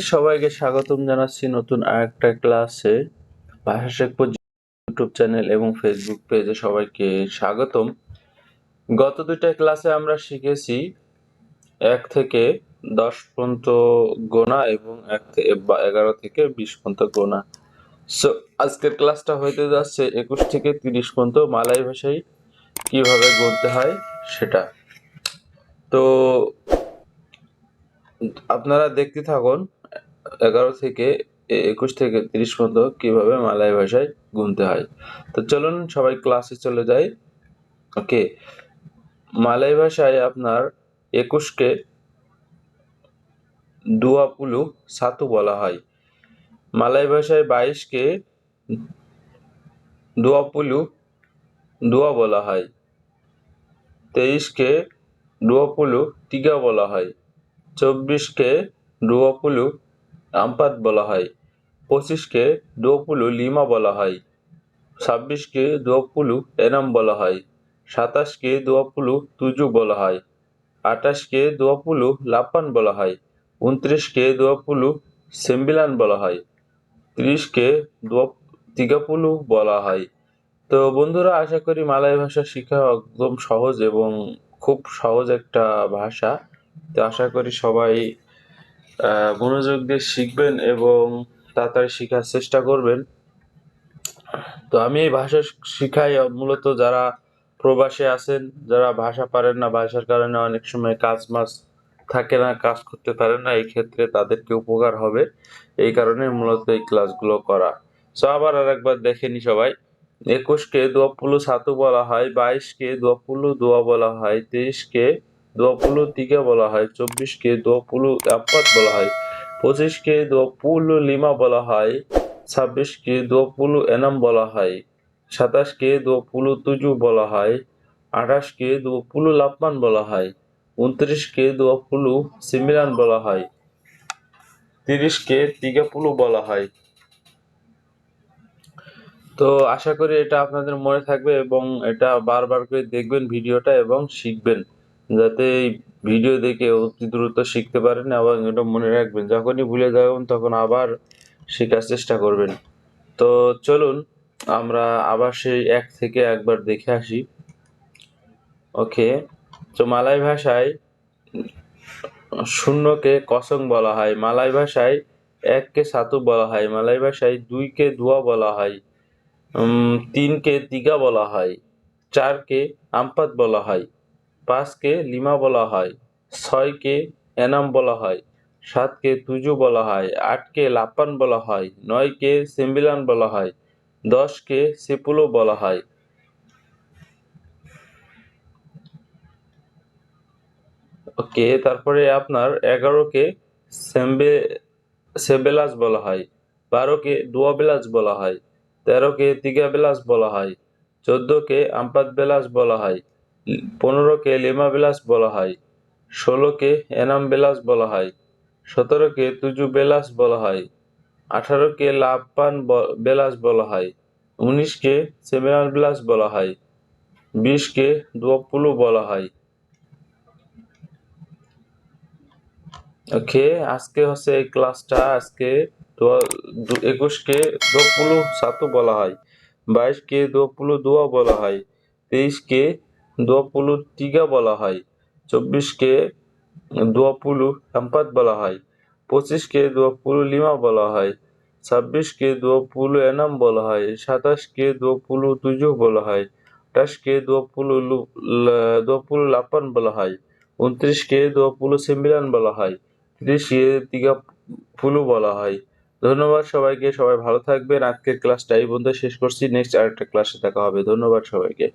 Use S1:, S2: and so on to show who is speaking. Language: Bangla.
S1: সবাইকে স্বাগতম জানাচ্ছি নতুন আরেকটা ক্লাসে। ভাষা শেখবো ইউটিউব চ্যানেল এবং ফেসবুক পেজে সবাইকে স্বাগতম। গত দুইটা ক্লাসে আমরা শিখেছি এক থেকে দশ পর্যন্ত গোনা এবং এক থে- বা এগারো থেকে বিশ পর্যন্ত গোনা। সো আজকের ক্লাসটা হইতে যাচ্ছে একুশ থেকে তিরিশ পর্যন্ত মালাই ভাষায় কীভাবে গুনতে হয় সেটা। তো, আপনারা দেখতে থাকুন। এগারো থেকে একুশ থেকে তিরিশ পর্যন্ত কীভাবে মালয় ভাষায় গুনতে হয়। তো চলুন সবাই ক্লাসে চলে যাই। ওকে মালয় ভাষায় আপনার একুশকে দুয়াপুলু সাতু বলা হয়। মালয় ভাষায় বাইশকে দুয়াপুলু দুয়া বলা হয়। তেইশকে ডুয়াপুলু টিগা বলা হয়। চব্বিশকে ডুয়াপুলু আমপাত বলা হয়। পঁচিশকে ডুয়াপুলু লিমা বলা হয়। ছাব্বিশকে ডুয়াপুলু এনাম বলা হয়। সাতাশকে ডুয়াপুলু তুজু বলা হয়। আঠাশকে ডুয়াপুলু লাপান বলা হয়। উনত্রিশকে ডুয়াপুলু সেম্বিলান বলা হয়। ত্রিশকে দোয়া তিগাপুলু বলা হয়। তো বন্ধুরা, আশা করি মালয় ভাষা শেখা একদম সহজ এবং খুব সহজ একটা ভাষা। তো আশা করি সবাই মনোযোগ দিয়ে শিখবেন এবং তাড়াতাড়ি শেখার চেষ্টা করবেন। তো আমি এই ভাষা শিখাই মূলত যারা প্রবাসে আছেন, যারা ভাষা পারেন না, ভাষার কারণে অনেক সময় কাজ মাস থাকে না, কাজ করতে পারেন না, এই ক্ষেত্রে তাদেরকে উপকার হবে। এই কারণে মূলত এই ক্লাসগুলো করা। সো আবার আর একবার দেখে নি সবাই। একুশকে দোয়াপুলু সাতু বলা হয়, বাইশকে দোয়াপুলু দোয়া বলা হয়, তেইশকে দোয়াপুলু তিকা বলা হয়, চব্বিশকে দোয়াপুলু আপাত বলা হয়, পঁচিশকে দোয়াপুলু লিমা বলা হয়, ছাব্বিশকে দোয়াপুলু এনাম বলা হয়, সাতাশকে দোয়াপুলু তুজু বলা হয়, আঠাশকে দোয়াপুলু লাপমান বলা হয়, উনত্রিশকে দোয়াপুলু সিমিলান বলা হয়, তিরিশকে তিগাপুলু বলা হয়। তো আশা করি এটা আপনাদের মনে থাকবে এবং এটা বারবার করে দেখবেন ভিডিওটা এবং শিখবেন। যাতে এই ভিডিও দেখে অতি দ্রুত শিখতে পারেন এবং এটা মনে রাখবেন, যখনই ভুলে যাবেন তখন আবার শেখার চেষ্টা করবেন। তো চলুন, আমরা আবার সেই এক থেকে একবার দেখে আসি। ওকে, তো মালয় ভাষায় শূন্যকে কসং বলা হয় মালয় ভাষায় এককে সাতু বলা হয় মালয় ভাষায় দুইকে ধোয়া বলা হয় তিনকে তিগা বলা হয়, চারকে আমপাত বলা হয়। পাঁচকে লিমা বলা হয়, ছয়কে এনাম বলা হয়, সাতকে তুজু বলা হয়, আটকে লাপান বলা হয়, নয়কে সেম্বিলান বলা হয়, দশকে সেপুলো বলা হয়। ওকে, তারপরে আপনার এগারোকে সেম্বে সেবেলাস বলা হয়, বারোকে ডুয়াবেলাস বলা হয়, তেরোকে তিগাবেলাস বলা হয়, চোদ্দোকে আম্পাত বেলাস বলা হয় পনেরোকে লিমা বেলাস বলা হয়, ষোলোকে এনাম বেলাস বলা হয়, সতেরোকে তুজু বেলাস বলা হয়, আঠারোকে লাপান ব- বেলাস বলা হয়, উনিশকে সেমিনাল বেলাস বলা হয়, বিশকে দুয়াপুলু বলা হয়। ওকে, আজকে হচ্ছে এই ক্লাসটা, আজকে একুশকে দোপুলু সাতু বলা হয়, বাইশকে দোপুলু দোয়া বলা হয়, তেইশকে দোপুলু টিগা বলা হয়। চব্বিশকে দোয়াপুলু সম্পাদ বলা হয়। পঁচিশকে দোয়াপুলু লিমা বলা হয়। ছাব্বিশকে দোয়াপুলু এনাম বলা হয়। সাতাশকে দোয়াপুলু তুজু বলা হয়। আঠাশকে দোয়াপুলু দোয়াপুলু লাপান বলা হয়। উনত্রিশকে দোয়াপুলু সিম্বিলান বলা হয়। ত্রিশকে তিগা ফুলু বলা হয়। ধন্যবাদ সবাইকে। সবাই ভালো থাকবেন। আজকের ক্লাসটা এই পর্যন্ত শেষ করছি। নেক্সট আরেকটা ক্লাসে দেখা হবে। ধন্যবাদ সবাইকে।